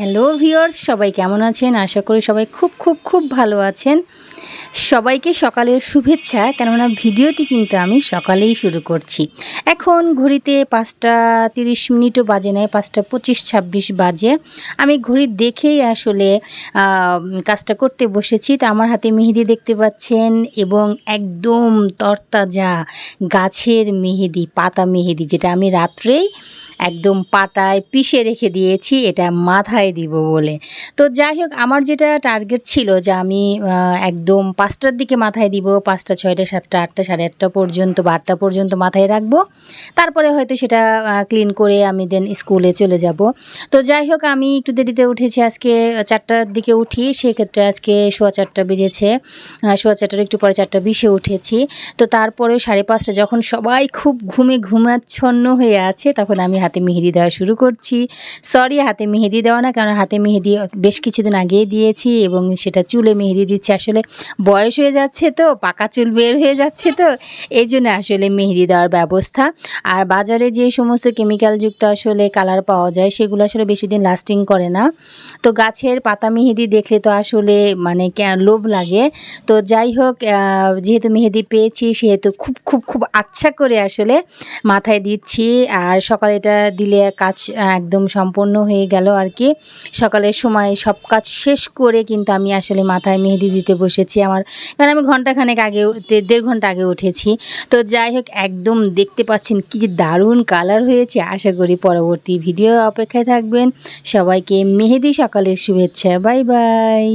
Hello viewers সবাই কেমন আছেন? আশা করি সবাই খুব খুব খুব ভালো আছেন। সবাইকে সকালের শুভেচ্ছা, কেননা ভিডিওটি কিন্তু আমি সকালেই শুরু করছি। এখন ঘড়িতে পাঁচটা তিরিশ মিনিটও বাজে নেয় পাঁচটা পঁচিশ ছাব্বিশ বাজে। আমি ঘড়ি দেখেই আসলে কাজটা করতে বসেছি। তো আমার হাতে মেহেদি দেখতে পাচ্ছেন এবং একদম তরতাজা গাছের মেহেদি, পাতা মেহেদি, যেটা আমি রাত্রেই একদম পাটায় পিষে রেখে দিয়েছি এটা মাথায় দিব বলে। তো যাই হোক, আমার যেটা টার্গেট ছিল যে আমি একদম পাঁচটার দিকে মাথায় দিব, পাঁচটা, ছয়টা, সাতটা, আটটা, সাড়ে আটটা পর্যন্ত বা পর্যন্ত মাথায় রাখব। তারপরে হয়তো সেটা ক্লিন করে আমি দেন স্কুলে চলে যাব। তো যাই হোক, আমি একটু দেরিতে উঠেছি, আজকে চারটার দিকে উঠি, সেক্ষেত্রে আজকে সোয়া চারটা বেজেছে সোয়া চারটার একটু পরে চারটা বিশে উঠেছি। তো তারপরে সাড়ে পাঁচটা যখন সবাই খুব ঘুমে ঘুমাচ্ছন্ন হয়ে আছে, তখন আমি হাতে মেহেদি দেওয়া শুরু করছি। সরি হাতে মেহেদি দেওয়া না, কারণ হাতে মেহেদি বেশ কিছুদিন আগেই দিয়েছি এবং সেটা চুলে মেহেদি দিচ্ছি। আসলে বয়স হয়ে যাচ্ছে তো, পাকা চুল বের হয়ে যাচ্ছে তো এই জন্য আসলে মেহেদি দেওয়ার ব্যবস্থা। আর বাজারে যে সমস্ত কেমিক্যালযুক্ত আসলে কালার পাওয়া যায়, সেগুলো আসলে বেশি দিন লাস্টিং করে না। তো গাছের পাতা মেহেদি দেখলে তো আসলে মানে লোভ লাগে। তো যাই হোক যেহেতু মেহেদি পেয়েছি, সেহেতু খুব খুব খুব আচ্ছা করে আসলে মাথায় দিচ্ছি। আর সকালে এটা দিলে কাজ একদম সম্পন্ন হয়ে গেল আর কি। সকালের সময় সব কাজ শেষ করে কিন্তু আমি আসলে মাথায় মেহেদি দিতে বসেছি আমার। কারণ আমি ঘন্টাখানেক আগে দেড় ঘণ্টা আগে উঠেছি। তো যাই হোক, একদম দেখতে পাচ্ছেন কি যে দারুণ কালার হয়েছে। আশা করি পরবর্তী ভিডিও অপেক্ষায় থাকবেন। সবাইকে মেহেদি সকালের শুভেচ্ছা। Bye bye